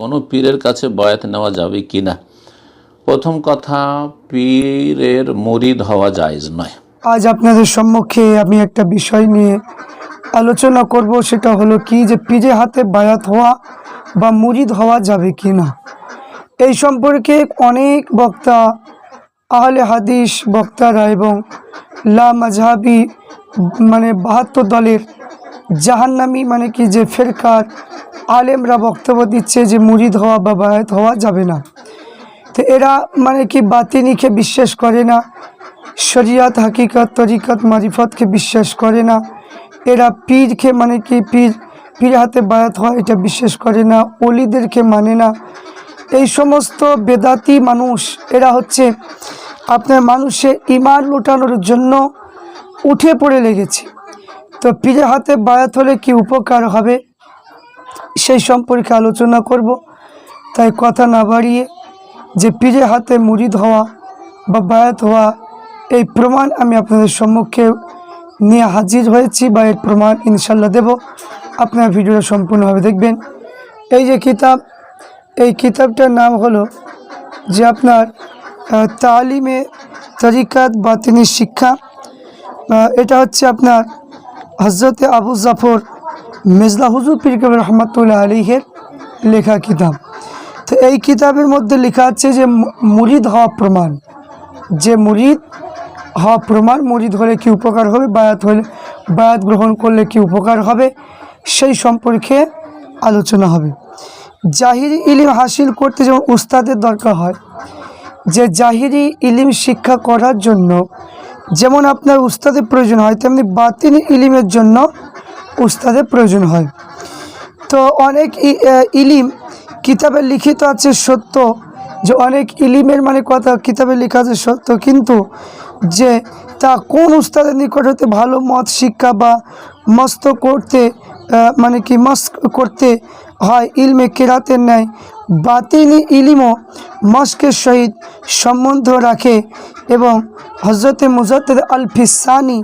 কোনো পীরের কাছে বয়াত নেওয়া যাবে কি না প্রথম কথা, পীরের মরিদ হওয়া জায়েজ নয়। আজ আপনাদের সম্মুখে আমি একটা বিষয় নিয়ে আলোচনা করব, সেটা হলো কি যে পিজে হাতে বায়াত হওয়া বা মুরিদ হওয়া যাবে কি না এই সম্পর্কে অনেক বক্তা, আহলে হাদিস বক্তারা এবং লা মাঝহাবি মানে বাহাত্তর দলের জাহান্নামি মানে কি যে ফেরকার আলেমরা বক্তব্য দিচ্ছে যে মুরিদ হওয়া বা বায়াত হওয়া যাবে না। তো এরা মানে কি বাতিনিকে বিশ্বাস করে না, শরিয়াত, হাকিকত, তরিকত, মারিফতকে বিশ্বাস করে না। এরা পীরকে মানে কি পীর পীর হাতে বায়াত হয় এটা বিশ্বাস করে না অলিদেরকে মানে না। এই সমস্ত বেদাতি মানুষ, এরা হচ্ছে আপনার মানুষের ইমান লুটানোর জন্য উঠে পড়ে লেগেছে। তো পীরের হাতে বায়াত হলে কি উপকার হবে? সেই সম্পর্কে আলোচনা করব। তাই কথা না বাড়িয়ে যে পীরের হাতে মুরিদ হওয়া বা বায়াত হওয়া এই প্রমাণ আমি আপনাদের সম্মুখে নিয়ে হাজির হয়েছি বা এর প্রমাণ ইনশাল্লাহ দেব। আপনার ভিডিওটা সম্পূর্ণভাবে দেখবেন। এই যে কিতাব, এই কিতাবটার নাম হলো যে আপনার তালিমে তরিকাত বাতিনি শিক্ষা। এটা হচ্ছে আপনার হজরতে আবু জাফর মেজলা হুজুর পীর রহমতুল্লাহ আলীহের লেখা কিতাব। তো এই কিতাবের মধ্যে লেখা আছে যে মুরিদ হওয়া প্রমাণ। যে মুরিদ হওয়া প্রমাণ, মুরিদ হলে কি উপকার হবে, বায়াত হলে, বায়াত গ্রহণ করলে কি উপকার হবে, সেই সম্পর্কে আলোচনা হবে। জাহিরি ইলিম হাসিল করতে যেমন উস্তাদের দরকার হয়, যে জাহিরি ইলিম শিক্ষা করার জন্য যেমন আপনার উস্তাদের প্রয়োজন হয়, তেমনি বাতিনি ইলিমের জন্য উস্তাদের প্রয়োজন হয়। তো অনেক ইলিম কিতাবে লিখিত আছে সত্য যে অনেক ইলিমের মানে কথা কিতাবে লেখা আছে সত্য। কিন্তু যে তা কোন উস্তাদের নিকট হতে ভালো মত শিক্ষা বা মস্ত করতে মানে কি মস্ক করতে হয় ইলমে কেরাতের ন্যায় বাতিনি ইলিমও মস্কের সহিত সম্বন্ধ রাখে এবং হজরতে মুজাদ্দ আল ফিসানি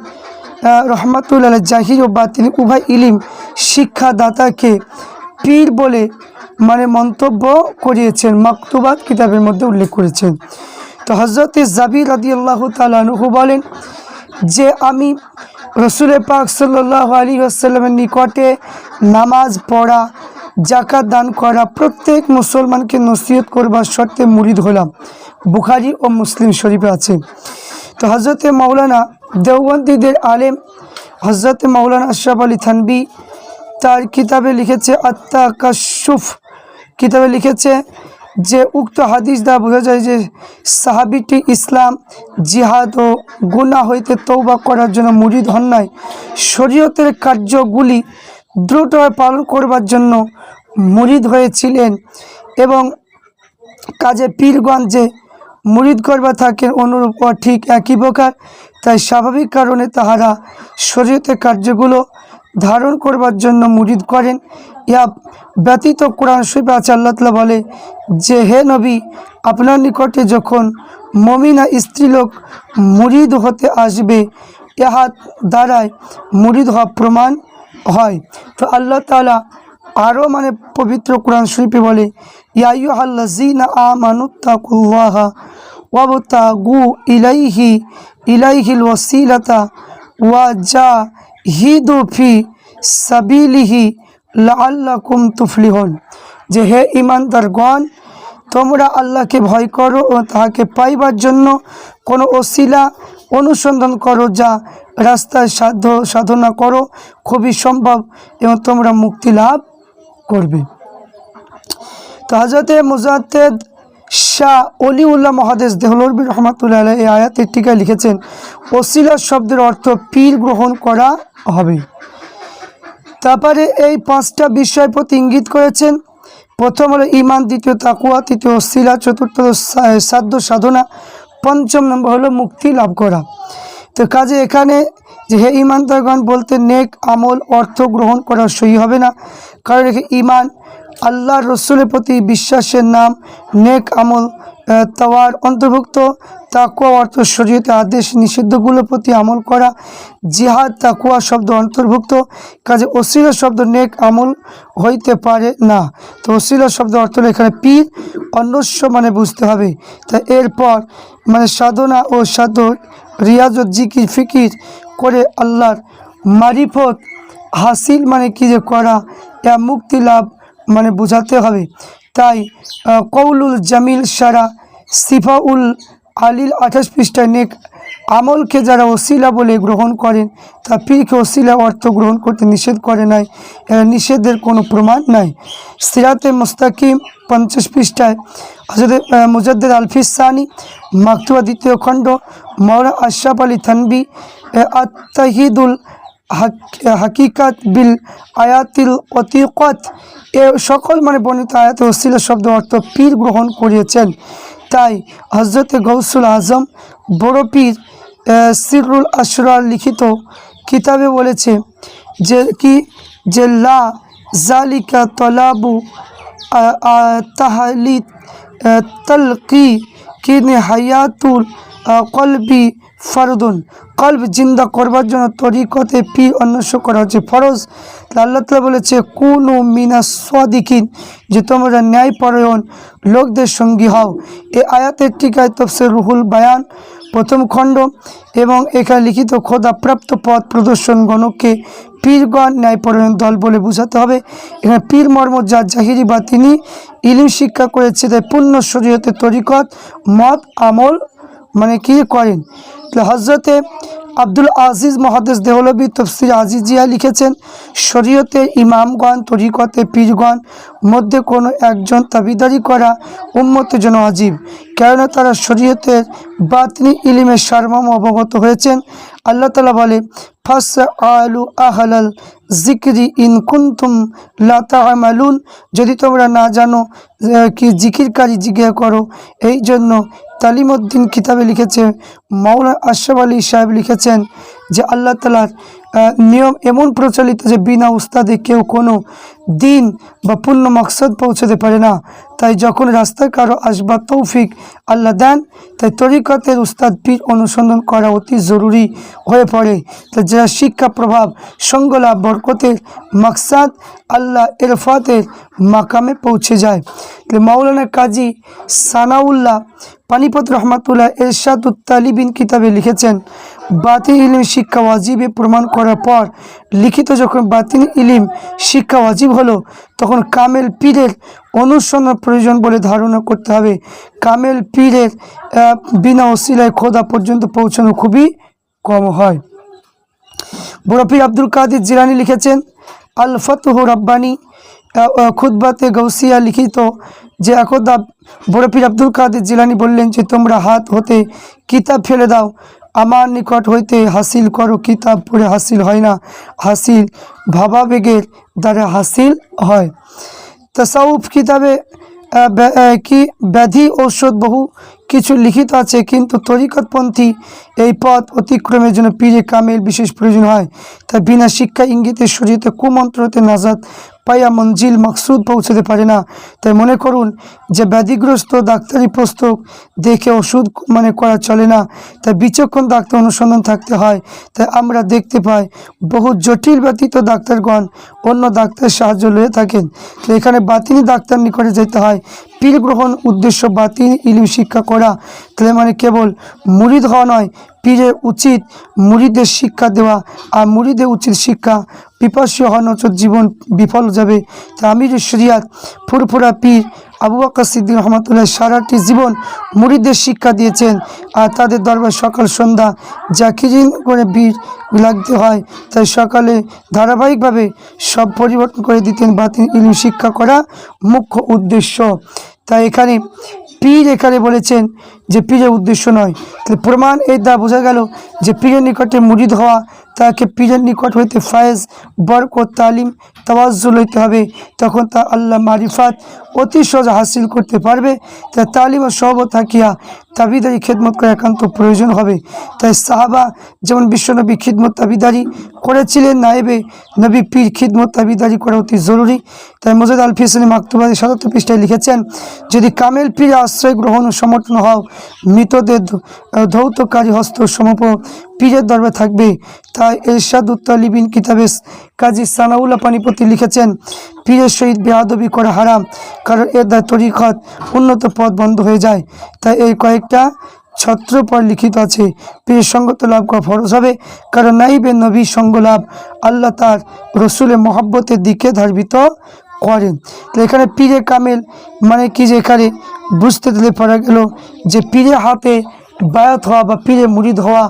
রহমাতুল্লাহ জাহির ও বাতিনি উভয় ইলিম শিক্ষাদাতাকে পীর বলে মানে মন্তব্য করিয়েছেন, মাকতুবাত কিতাবের মধ্যে উল্লেখ করেছেন। তো হজরতে জাবির রাদি আল্লাহ তালুহু বলেন যে, আমি রসুলের পাক সাল্লাহ আলী আসাল্লামের নিকটে নামাজ পড়া জাকাত দান করা প্রত্যেক মুসলমানকে নসিহত করবার শর্তে মুরিদ হলাম। বুখারি ও মুসলিম শরীফে আছে। তো হজরতে মৌলানা দেওবন্দীদের আলেম হজরতে মৌলানা আশরাফ আলী থানবি তার কিতাবে লিখেছে আত্মা কাশুফ কিতাবে লিখেছে যে, উক্ত হাদিস দ্বারা বোঝা যায় যে, সাহাবিটি ইসলাম, জিহাদ ও গুনাহ হইতে তৌবা করার জন্য মুরিদ হন নাই। শরীয়তের কার্যগুলি দ্রুতভাবে পালন করবার জন্য মুরিদ হয়েছিলেন এবং কাজে পীরগঞ্জে মুরিদ করবা থাকেন অনুরূপ ও ঠিক একই প্রকার। তাই স্বাভাবিক কারণে তাহারা শরীয়তের কার্যগুলো ধারণ করবার জন্য মুরিদ করেন। ইয়া ব্যতীত কোরআন শরীফে আছে বলে, যে হে নবী, আপনার নিকটে যখন মমিনা স্ত্রীলোক মুরিদ হতে আসবে ইহা দ্বারায় মুরিদ হওয়া প্রমাণ হয়। তো আল্লাহ তালা আরও মানে পবিত্র কোরআন শরীফে বলে ইয়াইয়ু আল্লাজিনা আমানুত্তাকুল্লাহা ওয়াবতাগু ইলাইহি, ইলাইহিল ওয়াসিলাতা ওয়া জা হিদু ফি সাবিলিহি লাআল্লাকুম তুফলিহুন। যে হে ইমানদারগণ তোমরা আল্লাহকে ভয় করো ও তাহাকে পাইবার জন্য কোনো অশিলা অনুসন্ধান করো যা রাস্তায় সাধ্য সাধনা করো, খুবই সম্ভব এবং তোমরা মুক্তি লাভ করবে। তো হজরতে মুজাদ্দেদ শাহ অলিউল্লাহ মহাদেশ দেহলরবি রহমতুল্লাহ এই আয়াতের টিকায় লিখেছেন ওসিলা শব্দের অর্থ পীর গ্রহণ করা হবে। তারপরে এই পাঁচটা বিষয় প্রতি ইঙ্গিত করেছেন। প্রথম হলো ইমান দ্বিতীয় তাকুয়া তৃতীয় শিলা চতুর্থ সাধ্য সাধনা, পঞ্চম নম্বর হলো মুক্তি লাভ করা। তো কাজে এখানে যে হে ইমানদারগণ বলতে নেক আমল, অর্থ গ্রহণ করা সহি হবে না। কারণ ইমান আল্লাহ রসুলের প্রতি বিশ্বাসের নাম নেক আমল তাওয়ার অন্তর্ভুক্ত। তাকুয়া অর্থ শরীয়তে আদেশ নিষিদ্ধগুলোর প্রতি আমল করা। জিহাদ তাকুয়া শব্দ অন্তর্ভুক্ত। কাজে অশ্লীল শব্দ নেক আমল হইতে পারে না। তো অশ্লীল শব্দ অর্থ এখানে পীর অন্যস্য মানে বুঝতে হবে। তা এরপর মানে সাধনা ও সাধন রিয়াজত, জিকির, ফিকির করে আল্লাহর মারিফত হাসিল মানে কি যে করা ইয়া মুক্তি লাভ মানে বোঝাতে হবে। তাই কৌলুল জামিল সারা সিফাউল আলিল আঠাশ পৃষ্ঠায় নেক আমলকে যারা ওসিলা বলে গ্রহণ করেন তা পীরকে ওসিলা অর্থ গ্রহণ করতে নিষেধ করে নাই। নিষেধের কোনো প্রমাণ নাই। সিরাতে মুস্তাকিম পঞ্চাশ পৃষ্ঠায় হজরত মুজদ্দের আলফিস সানি মাকতুয়া দ্বিতীয় খণ্ড মৌলা আশরাফ আলী থানবি আত্তাহিদুল হাক- হাকিকাত বিল আয়াতিল অতিকত, এ সকল মানে বর্ণিত আয়াতে অশ্লীল শব্দ অর্থ পীর গ্রহণ করিয়েছেন। তাই হজরতে গৌসুল আজম, বড় পীর সিরুল আশরার লিখিত কিতাবে বলেছে যে কি, যে লা জালিকা তলাবু তাহালি তলকি কিনে হায়াতুল কলবি ফরদুন। কলব জিন্দা করবার জন্য তরিকতে পীর অন্বেষণ করা হচ্ছে। ফরজ, আল্লাহ তালা বলেছে, কোন মিনা সাদিকিন যে তোমরা ন্যায়পরায়ণ লোকদের সঙ্গী হও। এ আয়াতের টিকায় তফসির রুহুল বায়ান, প্রথম খণ্ড, এবং এখানে লিখিত খোদা প্রাপ্ত পথ প্রদর্শন গণকে পীরগণ ন্যায়পরায়ণ দল বলে বোঝাতে হবে। এখানে পীর, মর্ম যা জাহিরি বা তিনি ইলিম শিক্ষা করেছে, তাই পূর্ণ শরীয়তে তরিকত, মত, আমল মানে কি করেন? হজরতে আব্দুল আজিজ মহাদেশ দেহলবী তফসির আজিজিয়া লিখেছেন, শরীয়তে ইমামগণ, তরিকতে পীরগণ মধ্যে কোনো একজন তাবিদারি করা উম্মতের জন্য আজীব কেননা তারা শরীয়তের বাতনি ইলিমের সারমর্ম অবগত হয়েছেন। আল্লাহ তালা বলে ফাস আলু আহলাল জিকরি ইন কুন্তুম লাতা আমালুন যদি তোমরা না জানো কি জিকিরকারী জিজ্ঞাসা করো, এই জন্য তালিমউদ্দিন কিতাবে লিখেছে, মাওলা আশরাফ আলী সাহেব লিখেছেন যে আল্লাহ তালার নিয়ম এমন প্রচলিত যে বিনা উস্তাদে কেউ কোনো দিন বা পূর্ণ মকসদ পৌঁছাতে পারে না। তাই যখন রাস্তায় কারও আসবার তৌফিক আল্লাহ দেন, তাই তরিকতের উস্তাদ পীর অনুসন্ধান করা অতি জরুরি হয়ে পড়ে। তাই যারা শিক্ষা প্রভাব সঙ্গলাভ বরকতের মকসাদ আল্লাহ এরফাতের মাকামে পৌঁছে যায়। মাওলানা কাজী সানাউল্লাহ পানিপত রহমাতুল্লাহ এরশাদ উত্তালিবিন কিতাবে লিখেছেন বাতিন ইলিম শিক্ষা ওয়াজিবে প্রমাণ করার পর লিখিত যখন বাতিন ইলিম শিক্ষা ওয়াজিব হলো, তখন কামেল পীরের অনুসন্ধান প্রয়োজন বলে ধারণা করতে হবে। কামেল পীরের বিনা ওসিলায় খোদা পর্যন্ত পৌঁছানো খুবই কম হয়। বরফি আব্দুল কাদির জিরানি লিখেছেন আল ফতহ রব্বানি আহ, গৌসিয়া লিখিত যে একদা বরফির আব্দুল কাদের জিলানি বললেন যে তোমরা হাত হতে কিতাব ফেলে দাও। আমার নিকট হইতে হাসিল করো। কিতাব পড়ে হাসিল হয় না। হাসিল ভাবাবেগের দ্বারা হাসিল হয়। তসাউফ কিতাবে কি ব্যাধি ঔষধ বহু কিছু লিখিত আছে কিন্তু তরিকতপন্থী এই পথ অতিক্রমের জন্য পীরে কামেল বিশেষ প্রয়োজন হয়। তাই বিনা শিক্ষা ইঙ্গিতে শরীরতে কুমন্ত্রতে নাজাদ পাইয়া মঞ্জিল মকসুদ পৌঁছতে পারে না। তাই মনে করুন যে ব্যাধিগ্রস্ত ডাক্তারি পুস্তক দেখে ওষুধ মানে করা চলে না। তাই বিচক্ষণ ডাক্তার অনুসন্ধান থাকতে হয়। তাই আমরা দেখতে পাই বহু জটিল ব্যতীত ডাক্তারগণ অন্য ডাক্তারের সাহায্য লয়ে থাকেন। তো এখানে বাতিনি ডাক্তার নিকটে যেতে হয়। পীর গ্রহণ উদ্দেশ্য বাতিনি ইলিম শিক্ষা করা। তাহলে মানে কেবল মুরিদ হওয়া নয়, পীরের উচিত মুরিদের শিক্ষা দেওয়া। আর মুড়িদের উচিত শিক্ষা পিপাসী হওয়া নচর জীবন বিফল যাবে। তা আমির শরিয়াত, ফুরফুরা পীর আবু বাক্কা সিদ্দিক রহমতুল্লাহ সারাটি জীবন মুরিদের শিক্ষা দিয়েছেন আর তাদের দরবার সকাল সন্ধ্যা যা জাকিরিন করে বীর লাগতে হয়। তাই সকালে ধারাবাহিকভাবে সব পরিবর্তন করে দিতেন বাতিল ইলম শিক্ষা করা মুখ্য উদ্দেশ্য। তাই এখানে পীর এখানে বলেছেন যে পীরের উদ্দেশ্য নয়। তাহলে প্রমাণ এর দ্বারা বোঝা গেল যে পীরের নিকটে মুরিদ হওয়া, তাকে পীরের নিকট হইতে ফায়েজ বরকত তালিম তাওয়াজ্জুল হইতে হবে। তখন তা আল্লাহ মারিফাত অতি সহজে হাসিল করতে পারবে। তা তালিম ও সহব থাকিয়া তাবিদারি খেদমত করা একান্ত প্রয়োজন হবে। তাই সাহাবা যেমন বিশ্বনবী খিদমত তাবিদারি করেছিলেন, নায়েবে নবী পীর খিদমত তাবিদারি করা অতি জরুরি। তাই মজাদ আল ফিসনি মাকতুবাদী সাতাত্ত পৃষ্ঠায় লিখেছেন, যদি কামেল পীর আশ্রয় গ্রহণ ও সমর্থন হও মৃতদের ধ- ধৌতকারী হস্ত সমপ পীরের দরবে থাকবে। তাই এরশাদ উত্তালিবিন কিতাবে কাজী সানাউল্লাহ পানিপতি লিখেছেন, পীরের সহিত বেয়াদবি করা হারাম, কারণ এর দ্বারা তরিকত উন্নত পথ বন্ধ হয়ে যায়। তাই এই কয়েকটা ছত্র পর লিখিত আছে, পীরের সঙ্গত লাভ করা ফরজ হবে, কারণ নাইবে নবী সঙ্গ লাভ আল্লাহ তার রসুলের মহব্বতের দিকে ধার্বিত করেন। তো এখানে পীরে কামেল মানে কি যে এখানে বুঝতে দিলে পারা গেল যে পীরে হাতে বায়াত হওয়া বা পীরে মুরিদ হওয়া,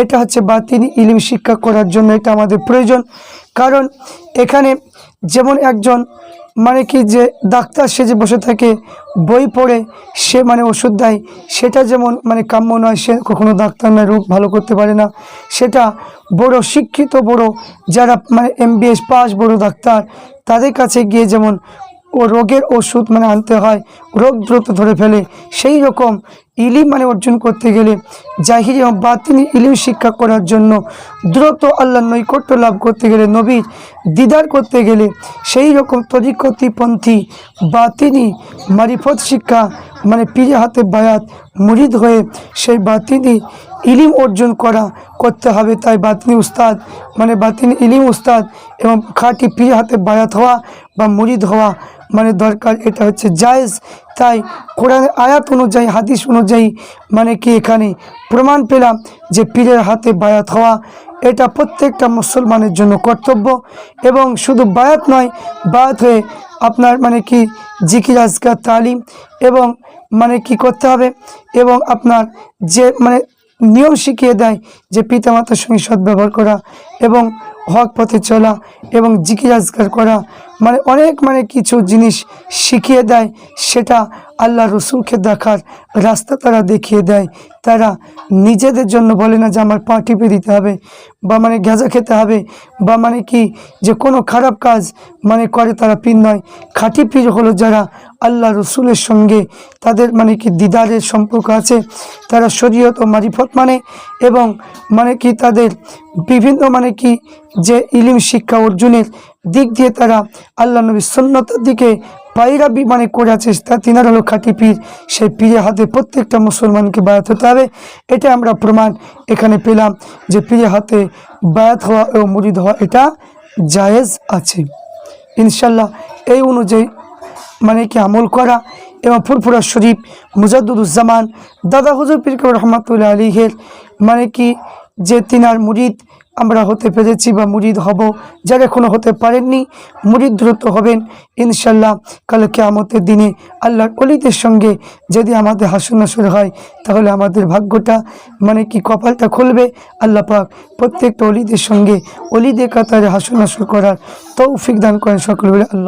এটা হচ্ছে বাতিনি ইলিম শিক্ষা করার জন্য এটা আমাদের প্রয়োজন। কারণ এখানে যেমন একজন মানে কি যে ডাক্তার সে যে বসে থাকে, বই পড়ে, সে মানে ওষুধ দেয়, সেটা যেমন মানে কাম্য নয়, সে কখনো ডাক্তার নয়, রোগ ভালো করতে পারে না। সেটা বড় শিক্ষিত বড়, যারা মানে এমবিএস পাস বড় ডাক্তার তাদের কাছে গিয়ে যেমন ও রোগের ওষুধ মানে আনতে হয়, রোগ দ্রুত ধরে ফেলে। সেই রকম ইলিম মানে অর্জন করতে গেলে জাহির এবং বাতিনি ইলিম শিক্ষা করার জন্য দ্রুত আল্লাহ নৈকট্য লাভ করতে গেলে, নবীর দিদার করতে গেলে সেই রকম তরিকতিপন্থী বাতিনি মারিফত শিক্ষা মানে পীরে হাতে বায়াত মুরিদ হয়ে সেই বাতিনি ইলিম অর্জন করা করতে হবে। তাই বাতিনি উস্তাদ মানে বাতিনি ইলিম উস্তাদ এবং খাঁটি পীরে হাতে বায়াত হওয়া বা মুরিদ হওয়া মানে দরকার, এটা হচ্ছে জায়েজ। তাই কোরআনের আয়াত অনুযায়ী, হাদিস অনুযায়ী মানে কি এখানে প্রমাণ পেলাম যে পীরের হাতে বায়াত হওয়া, এটা প্রত্যেকটা মুসলমানের জন্য কর্তব্য। এবং শুধু বায়াত নয়, বায়াত হয়ে আপনার মানে কি জিকির, আজকার, তালিম এবং মানে কি করতে হবে এবং আপনার যে মানে নিয়ম শিখিয়ে দেয় যে পিতামাতার সঙ্গে সদ্ব্যবহার করা এবং হক পথে চলা এবং জিকির আজগার করা মানে অনেক মানে কিছু জিনিস শিখিয়ে দেয় সেটা আল্লাহ রসুলকে দেখার রাস্তা তারা দেখিয়ে দেয়। তারা নিজেদের জন্য বলে না যে আমার পা টিপে দিতে হবে বা মানে গেঁজা খেতে হবে বা মানে কি যে কোনো খারাপ কাজ মানে করে তারা পীর নয়। খাঁটি পীর হলো যারা আল্লাহ রসুলের সঙ্গে তাদের মানে কি দিদারের সম্পর্ক আছে, তারা শরীয়ত ও মারিফত মানে এবং মানে কি তাদের বিভিন্ন মানে কি যে ইলিম শিক্ষা অর্জনের দিক দিয়ে তারা আল্লাহ নবী সন্ন্যতার দিকে পায়রাবি মানে করে আছে, তা তিনার হলো খাঁটি পীর। সেই পীরের হাতে প্রত্যেকটা মুসলমানকে বায়াত হতে হবে। এটা আমরা প্রমাণ এখানে পেলাম যে পীরের হাতে বায়াত হওয়া ও মুরিদ হওয়া এটা জায়েজ আছে। ইনশাল্লাহ এই অনুযায়ী মানে কি আমল করা এবং ফুরফুরা শরীফ মুজাদ্দুজ্জামান দাদা হুজুর পীর রহমতুল্লাহ আলীহের মানে কি যে তিনার মুরিদ আমরা হতে পেরেছি বা মুরিদ হব, যারা এখনও হতে পারেননি, মুরিদ দ্রুত হবেন ইনশাল্লাহ কালকে কেয়ামতের দিনে আল্লাহর অলিদের সঙ্গে যদি আমাদের হাসুন নাসুর হয়, তাহলে আমাদের ভাগ্যটা মানে কি কপালটা খুলবে? আল্লাহ পাক প্রত্যেকটা অলিদের সঙ্গে অলিদের কাতারে হাসুন নাসুর করার তৌফিক দান করেন সকল আল্লাহ